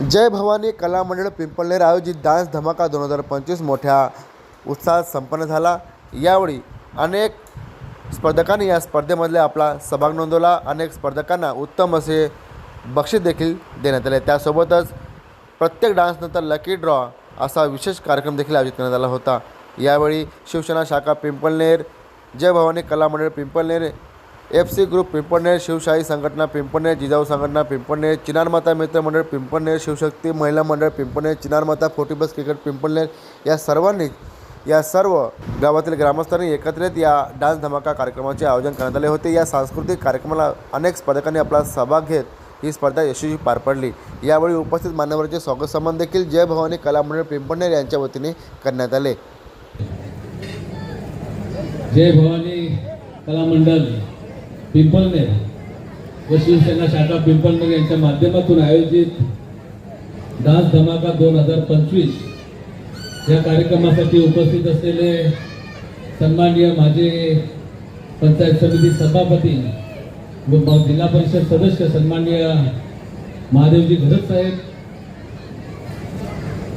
जय भवानी कला मंडळ पिंपळनेर आयोजित डान्स धमाका दोन हजार पंचवीस मोठ्या उत्साहात संपन्न झाला. यावेळी अनेक स्पर्धकांनी या स्पर्धेमधले आपला सहभाग नोंदवला. अनेक स्पर्धकांना उत्तम असे बक्षीस देखील देण्यात आले. त्यासोबतच प्रत्येक डान्सनंतर लकी ड्रॉ असा विशेष कार्यक्रम देखील आयोजित करण्यात आला होता. यावेळी शिवसेना शाखा पिंपळनेर जय भवानी कला मंडळ Pimpalner F C group Pimpalner Shivshahi संघटना पिंपळनेर जिजाऊ संघटना पिंपळनेर चिनारमाता मित्र मंडळ पिंपळनेर शिवशक्ती महिला मंडळ पिंपळनेर चिनारमाता फोर्टीबस क्रिकेट पिंपळनेर या सर्वांनी या सर्व गावातील ग्रामस्थांनी एकत्रित या डान्स धमाका कार्यक्रमाचे आयोजन करण्यात आले होते. या सांस्कृतिक कार्यक्रमाला अनेक स्पर्धकांनी आपला सहभाग घेत ही स्पर्धा यशस्वी पार पडली. यावेळी उपस्थित मान्यवरांचे स्वागत सन्मान देखील जय भवानी कला मंडळ पिंपळनेर यांच्या वतीने करण्यात आले. जय भवानी कला मंडळ. पिंपळनेर. व शिवसेना शाखा पिंपळनेर यांच्या माध्यमातून आयोजित डान्स धमाका दोन हजार पंचवीस या कार्यक्रमासाठी उपस्थित असलेले सन्माननीय माझे पंचायत समिती सभापती व जिल्हा परिषद सदस्य सन्माननीय महादेवजी घरत साहेब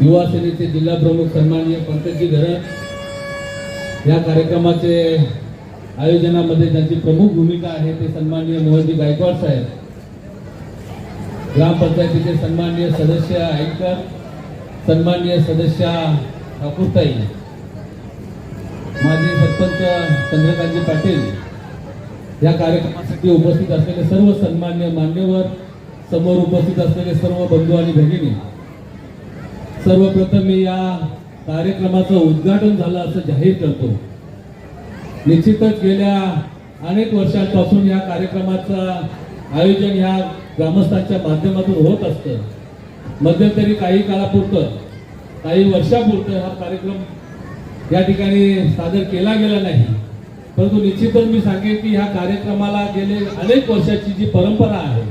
युवा सेनेचे जिल्हा प्रमुख सन्माननीय पंकजी घरत या कार्यक्रमाचे आयोजनामध्ये ज्यांची प्रमुख भूमिका आहे ते सन्माननीय मोहनजी गायकवाड साहेब. ग्रामपंचायतीचे सन्माननीय सदस्य आईकर सन्माननीय सदस्य ठाकूरताई. माजी सरपंच चंद्रकांतजी पाटील. या कार्यक्रमासाठी उपस्थित असलेले सर्व सन्मान्य मान्यवर समोर उपस्थित असलेले सर्व बंधू आणि भगिनी. सर्वप्रथम मी या कार्यक्रमाचं उद्घाटन झालं असं जाहीर करतो. निश्चितच गेल्या अनेक वर्षांपासून या कार्यक्रमाचं आयोजन ह्या ग्रामस्थांच्या माध्यमातून होत असतं. मध्यंतरी काही काळापुरतं काही वर्षापुरतं हा कार्यक्रम या ठिकाणी सादर केला गेला नाही. परंतु निश्चितच मी सांगेन की ह्या कार्यक्रमाला गेले अनेक वर्षाची जी परंपरा आहे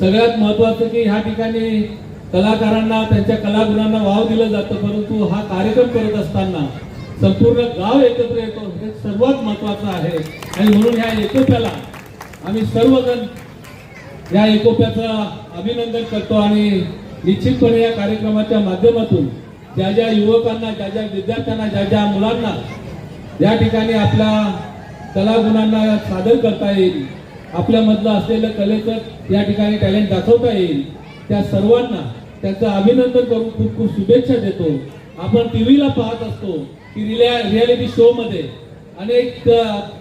सगळ्यात महत्वाचं की ह्या ठिकाणी कलाकारांना त्यांच्या कलागुणांना वाव दिलं जातं. परंतु हा कार्यक्रम करत असताना संपूर्ण गाव एकत्र येतो. हे सर्वात महत्वाचं आहे. आणि म्हणून ह्या एकोप्याला आम्ही सर्वजण या एकोप्याचं अभिनंदन करतो आणि निश्चितपणे या कार्यक्रमाच्या माध्यमातून ज्या ज्या युवकांना ज्या ज्या विद्यार्थ्यांना ज्या ज्या मुलांना या ठिकाणी आपल्या कलागुणांना सादर करता येईल आपल्यामधलं असलेलं कलेचं या ठिकाणी टॅलेंट दाखवता येईल त्या सर्वांना त्यांचं अभिनंदन करून खूप खूप शुभेच्छा देतो. आपण टीव्हीला पाहत असतो. की रिल्या रियालिटी शो मध्ये अनेक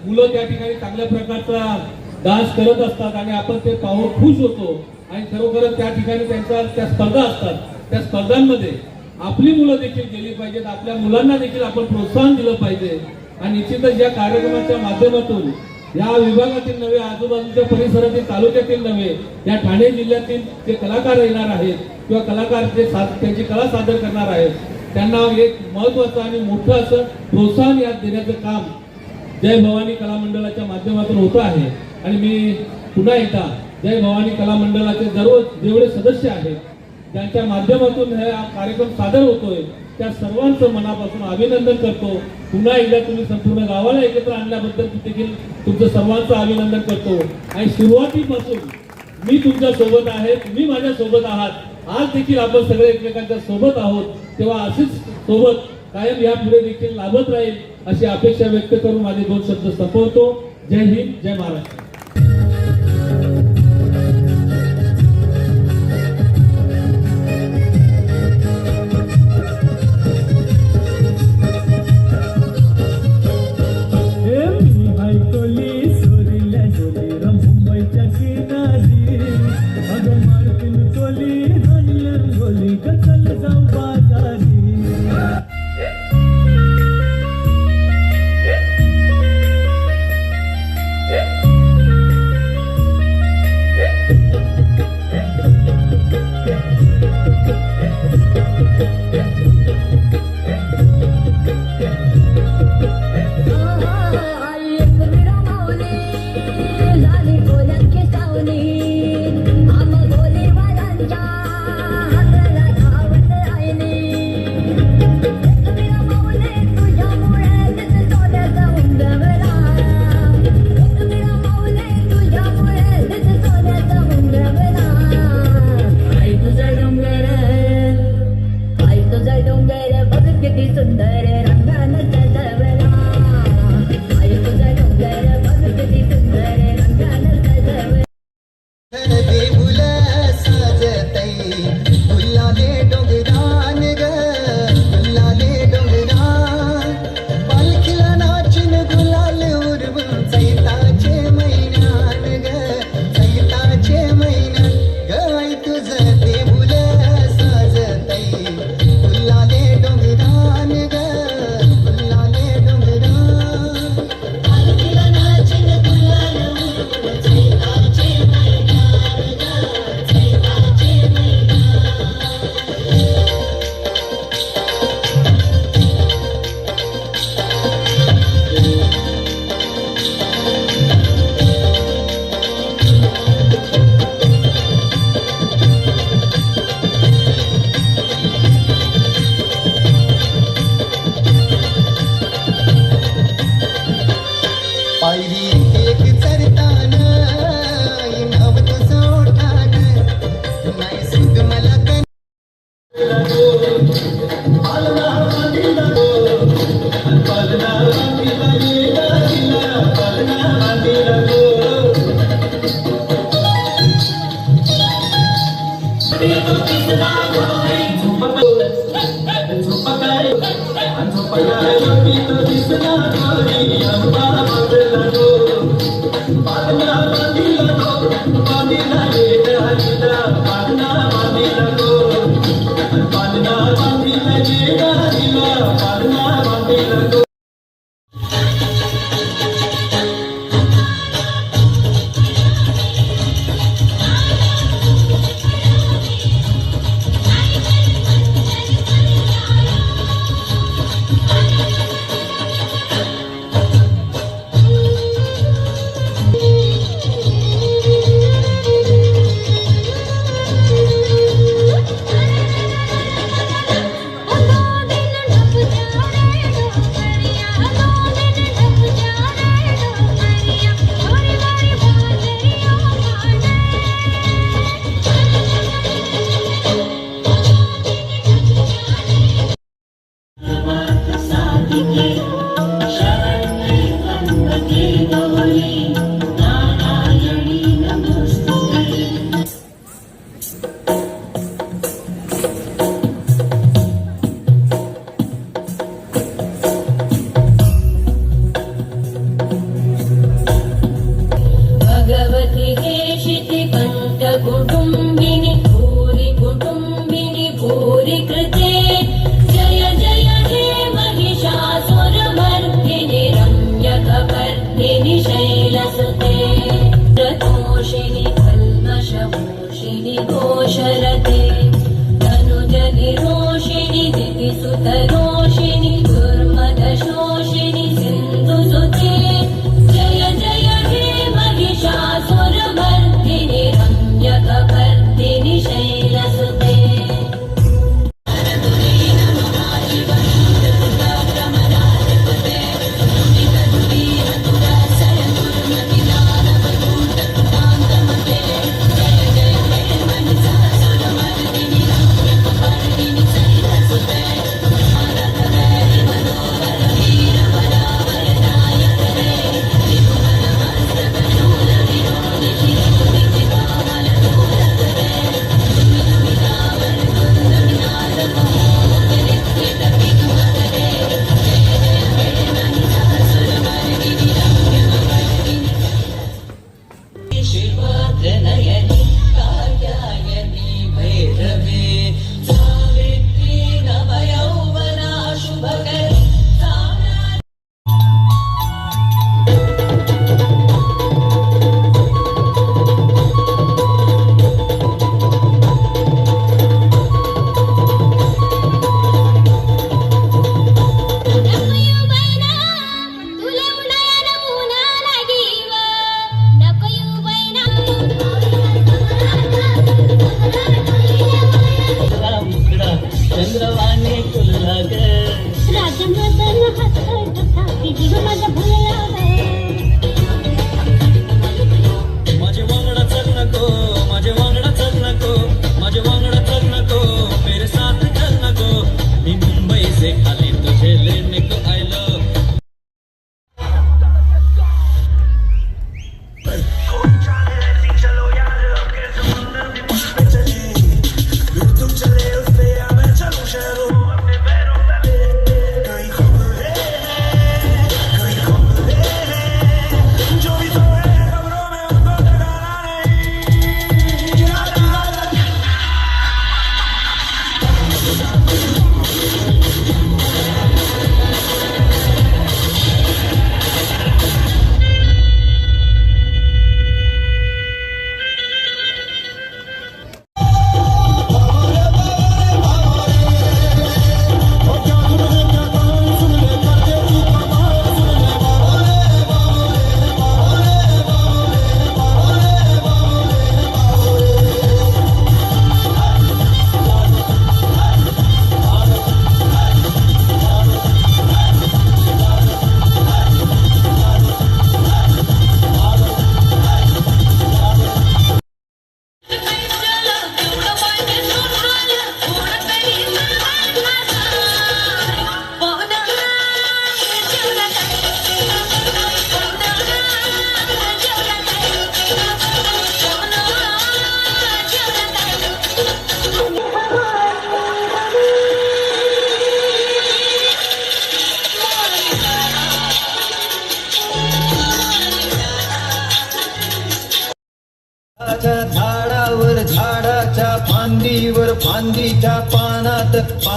मुलं त्या ठिकाणी चांगल्या प्रकारचा डान्स करत असतात आणि आपण ते पाहून खुश होतो. आणि खरोखरच त्या ठिकाणी त्यांच्या त्या स्पर्धा असतात. त्या स्पर्धांमध्ये आपली मुलं देखील गेली पाहिजेत आपल्या मुलांना देखील आपण प्रोत्साहन दिलं पाहिजे. आणि निश्चितच या कार्यक्रमाच्या माध्यमातून या विभागातील नव्हे आजूबाजूच्या परिसरातील तालुक्यातील नव्हे या ठाणे जिल्ह्यातील जे कलाकार येणार आहेत किंवा कलाकार जे सा- त्यांची कला सादर करणार आहेत त्यांना एक महत्वाचं आणि मोठं असं प्रोत्साहन यात देण्याचं काम जय भवानी कला मंडळाच्या माध्यमातून होतं आहे. आणि मी पुन्हा एकदा जय भवानी कला मंडळाचे सर्व जेवढे सदस्य आहेत त्यांच्या माध्यमातून हे कार्यक्रम सादर होतोय त्या सर्वांचं मनापासून अभिनंदन करतो. पुन्हा एकदा तुम्ही संपूर्ण गावाला एकत्र आणल्याबद्दल देखील तुमचं सर्वांचं अभिनंदन करतो. आणि सुरुवातीपासून मी तुमच्यासोबत आहे तुम्ही माझ्या सोबत आहात. आज देखील आपण सगळे एकमेकांच्या सोबत आहोत. तेव्हा अशीच सोबत कायम या पुढे देखील लाभत राहील अशी अपेक्षा व्यक्त करून माझे दोन शब्द संपवतो. जय हिंद जय Maharashtra. Dale, hola, ¿qué tal?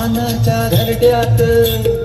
मानाच्या पानाच्या घरट्यात.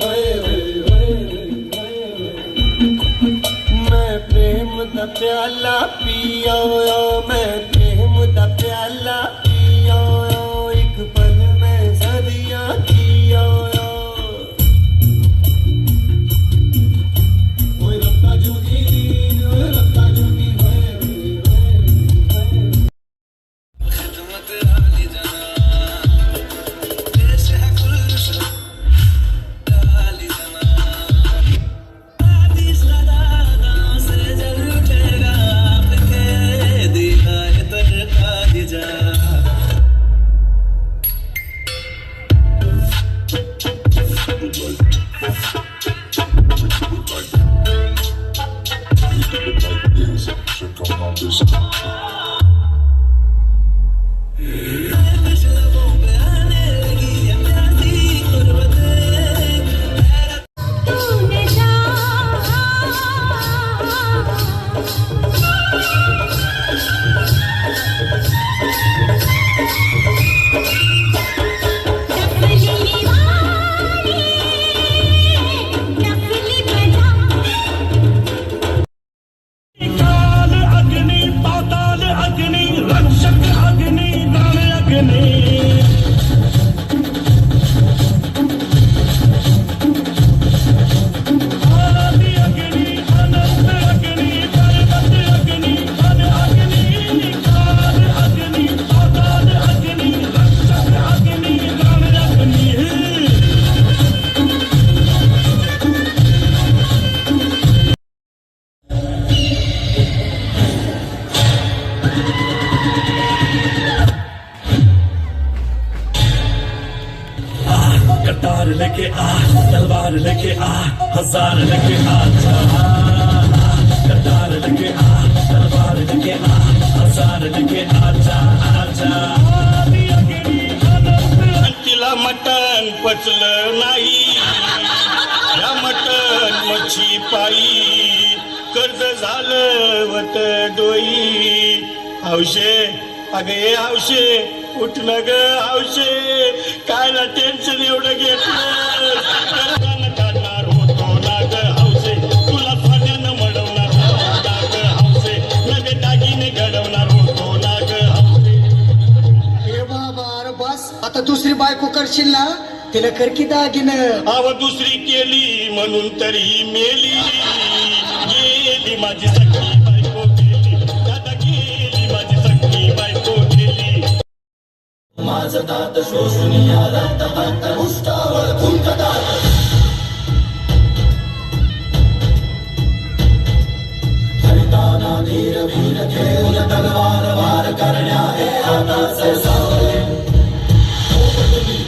रत्ता जोगी होय होय होय मैं तलवार लेके आ हजार लेके आ तलवार लेके आ तलवार लेके आ हजार लेके आ जा जा तिला मटण पचलं नाही. या मटण मच्छी पायी. कर्ज झालं वत डोई. हौशे अगं ये हौशे उठलं ग हौशे कायला टेन्शन एवढं घेतलं ना ना ना आता दुसरी बायको करशील ना? तिला कर की दागिन. अव दुसरी केली म्हणून तरी मेली. गेली माझी सखी. माझं दात शोषून उष्टावर फुंकतात हरिताना वीर घेऊन तलवार वार करण्या हे आता सरसावले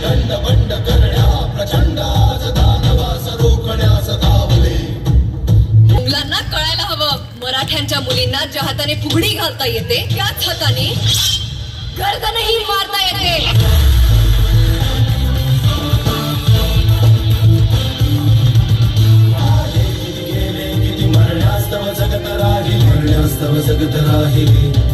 दंड बंड करण्या प्रचंड आज दानवास रोखण्यास धावले मुलांना कळायला हवं. मराठ्यांच्या मुलींना ज्या हाताने फुगडी घालता येते. त्याच हाताने गर्दनही मारता येते. जगत राहिली. जगत राहिली.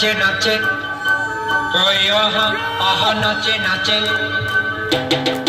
নাচে নাচে। ওই আহা আহা নাচে নাচে।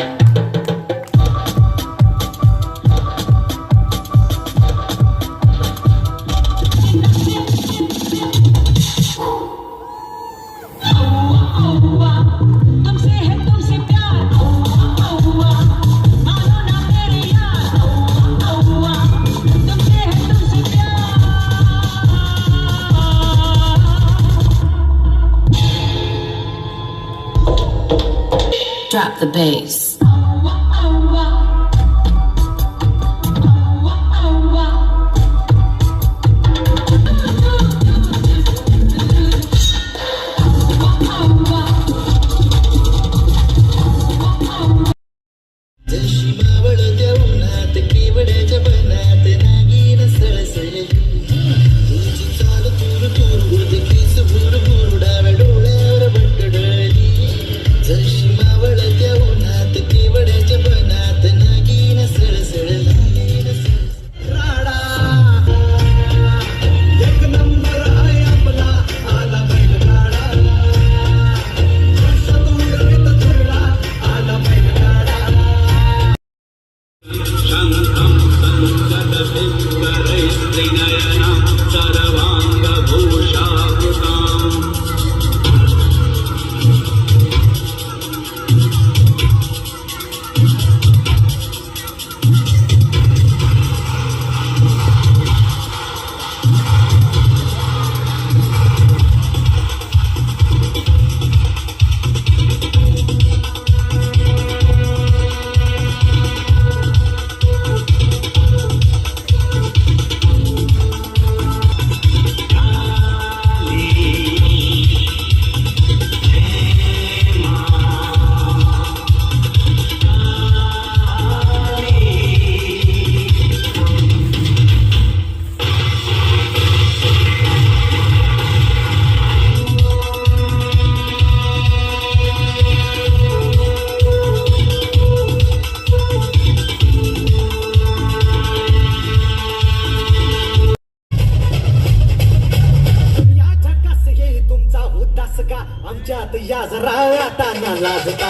up the bass. आमच्या आता याजरा आता लाजता